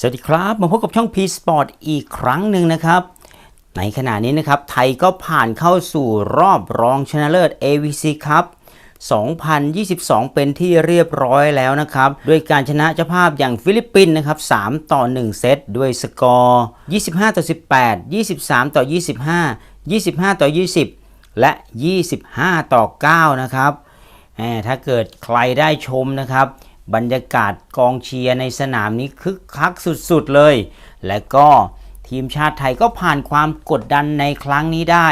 สวัสดีครับ มาพบกับช่อง P Sport อีกครั้งหนึ่งนะครับ ในขณะนี้นะครับ ไทยก็ผ่านเข้าสู่รอบรองชนะเลิศ AVC ครับ 2022 เป็นที่เรียบร้อยแล้วนะครับ ด้วยการชนะเจ้าภาพอย่างฟิลิปปินส์นะครับ 3 ต่อ 1 เซต ด้วยสกอร์ 25 ต่อ 18 23 ต่อ 25 25 ต่อ 20 และ 25 ต่อ 9 นะครับถ้าเกิดใครได้ชมนะครับ บรรยากาศกองเชียร์ในสนามนี้คึกคักสุดๆเลย และก็ทีมชาติไทยก็ผ่านความกดดันในครั้งนี้ได้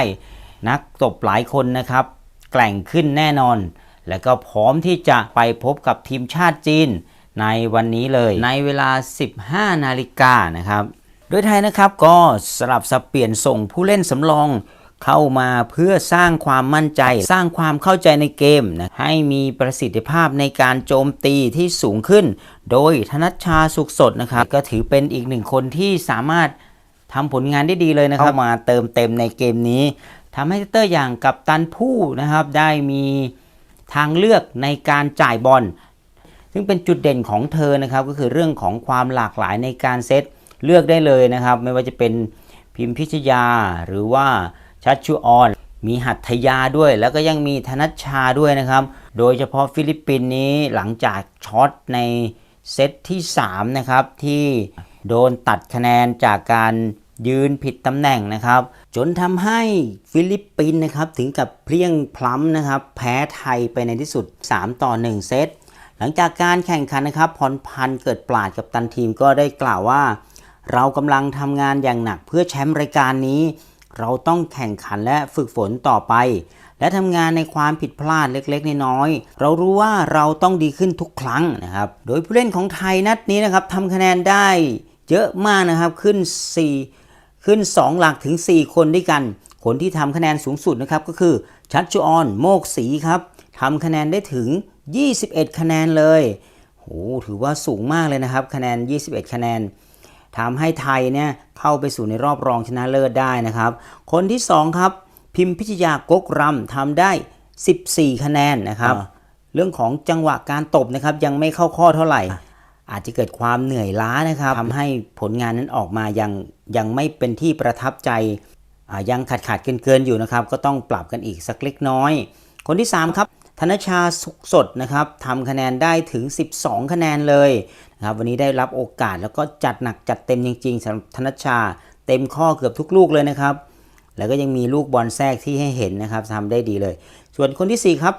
นักตบหลายคนนะครับ แกล่งขึ้นแน่นอน และก็พร้อมที่จะไปพบกับทีมชาติจีนในวันนี้เลย ในเวลา 15 นาฬิกานะครับ โดยไทยนะครับก็สลับสับเปลี่ยนส่งผู้เล่นสำรอง เข้ามาเพื่อสร้างความมั่นใจ สร้างความเข้าใจในเกมนะให้มีประสิทธิภาพในการโจมตีที่สูงขึ้น โดยธนัชชาสุขสดนะครับก็ถือเป็นอีกหนึ่งคนที่สามารถทำผลงานได้ดีเลยนะครับเข้ามาเติมเต็มในเกมนี้ทำให้เตอร์อย่างกับตันผู้นะครับได้มีทางเลือกในการจ่ายบอลซึ่งเป็นจุดเด่นของเธอนะครับก็คือเรื่องของความหลากหลายในการเซตเลือกได้เลยนะครับ ไม่ว่าจะเป็นพิมพิชยาหรือว่า ชัชชูออน มีหัตถยาด้วย แล้วก็ยังมีธนัชชาด้วยนะครับ โดยเฉพาะฟิลิปปินส์นี้หลังจากช็อตในเซตที่ 3 นะครับ ที่โดนตัดคะแนนจากการยืนผิดตำแหน่งนะครับ จนทำให้ฟิลิปปินส์นะครับถึงกับเพลียงพล้ำนะครับ แพ้ไทยไปในที่สุด 3 ต่อ 1 เซตหลังจากการแข่งขันนะครับพรพันธ์เกิดปราดกับตันทีมก็ได้กล่าวว่า เรากำลังทำงานอย่างหนักเพื่อแชมป์รายการนี้ เราต้องแข่งขันและฝึกฝนต่อไป และทำงานในความผิดพลาดเล็กๆ น้อยๆ เรารู้ว่าเราต้องดีขึ้นทุกครั้งนะครับ โดยผู้เล่นของไทยนัดนี้นะครับทำคะแนนได้เยอะมากนะครับขึ้น 4 ขึ้น 2 หลักถึง 4 คนด้วยกัน คนที่ทำคะแนนสูงสุดนะครับก็คือชัดจูออนโมกศรีครับทำคะแนนได้ถึง 21 คะแนนเลยโหถือว่าสูงมากเลยนะครับ คะแนน 21 คะแนน ทำให้ไทยเนี่ยเข้าไปสู่ในรอบรองชนะเลิศได้นะครับ คนที่ 2 ครับ พิมพิชยากกรำทำได้ 14 คะแนนนะครับ เรื่องของจังหวะการตบนะครับยังไม่เข้าข้อเท่าไหร่ อาจจะเกิดความเหนื่อยล้านะครับทำให้ผลงานนั้นออกมายังยังไม่เป็นที่ประทับใจอ่ายังขาดขาดเกินเกินๆอยู่นะครับ ก็ต้องปรับกันอีกสักเล็กน้อย คนที่ 3 ครับธนชาสุขสดนะครับทำคะแนนได้ถึง 12 คะแนนเลย นะครับวันนี้ได้รับโอกาสแล้วก็จัดหนักจัดเต็มจริงๆสำหรับธนชา เต็มข้อเกือบทุกลูกเลยนะครับ แล้วก็ยังมีลูกบอลแทรกที่ให้เห็นนะครับทำได้ดีเลย ส่วนคนทีสี่4 ครับ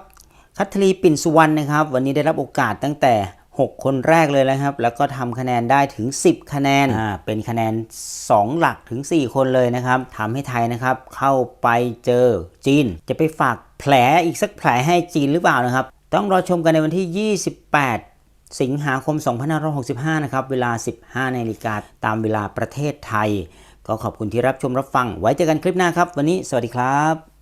คัทลีปิ่นสุวรรณนะครับ วันนี้ได้รับโอกาสตั้งแต่ 6 คนแรกเลยนะครับ แล้วก็ทำคะแนนได้ถึง 10 คะแนนอ่าเป็นคะแนน 2 หลักถึง 4 คนเลยนะครับทำให้ไทยนะครับเข้าไปเจอจีน จะไปฝากแผลอีกสักแผลให้จีนหรือเปล่านะครับ ต้องรอชมกันในวันที่ 28 สิงหาคม 2565 นะครับ เวลา 15นาฬิกาตามเวลาประเทศไทย ก็ขอบคุณที่รับชมรับฟัง ไว้เจอกันคลิปหน้าครับ วันนี้สวัสดีครับ